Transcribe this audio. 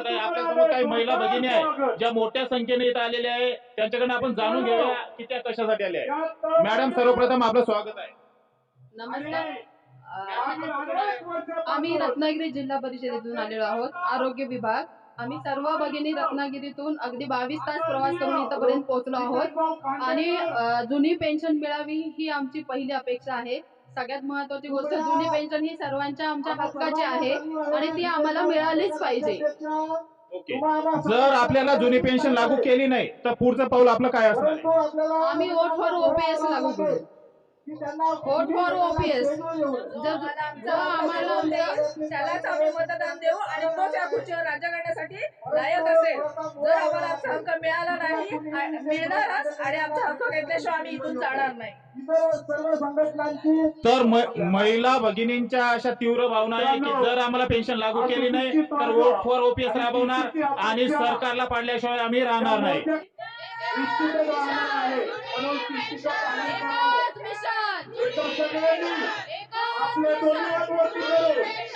आपल्या आहे आपल्यासमोर काही महिला भगिनी आहे ज्या मोठ्या संख्येने इथं आलेल्या आहे त्यांच्याकडनं आपण जाणून घेऊया की त्या कशासाठी आल्या आहेत. मॅडम सर्वप्रथम आपलं स्वागत आहे. नमस्कार. आम्ही रत्नागिरी जिल्हा परिषदेतून आलेलो आहोत आरोग्य विभाग. आम्ही सर्व भगिनी रत्नागिरीतून अगदी बावीस तास प्रवास करून इथपर्यंत पोहोचलो आहोत. आणि जुनी पेन्शन मिळावी ही आमची पहिली अपेक्षा आहे. सगळ्यात महत्वाची गोष्ट जुनी पेन्शन ही सर्वांच्या आमच्या हक्काची आहे आणि ती आम्हाला मिळालीच पाहिजे. ओके. जर आपल्याला जुनी पेन्शन लागू केली नाही तर पुढचं पाऊल आपलं काय असणार आहे? आम्ही वोट फॉर ओपीएस लागू करू. वोट फॉर ओपीएस जर जर आम्हाला त्यालाच आम्ही मतदान देऊ आणि तोच या खुर्चीवर राज्य करण्यासाठी लायक असेल. जर आम्हाला आमचा हक्क मिळाला नाही मिळणारच आणि आमचा हक्क घेतल्याशिवाय आम्ही इथून जाणार नाही. सर्व संघटनांची तर महिला भगिनींच्या अशा तीव्र भावना आहे की जर आम्हाला पेन्शन लागू केली नाही तर वोट फॉर ओपीएस राबवणार आणि सरकारला पाडल्याशिवाय आम्ही राहणार नाही. Mission me dolió el.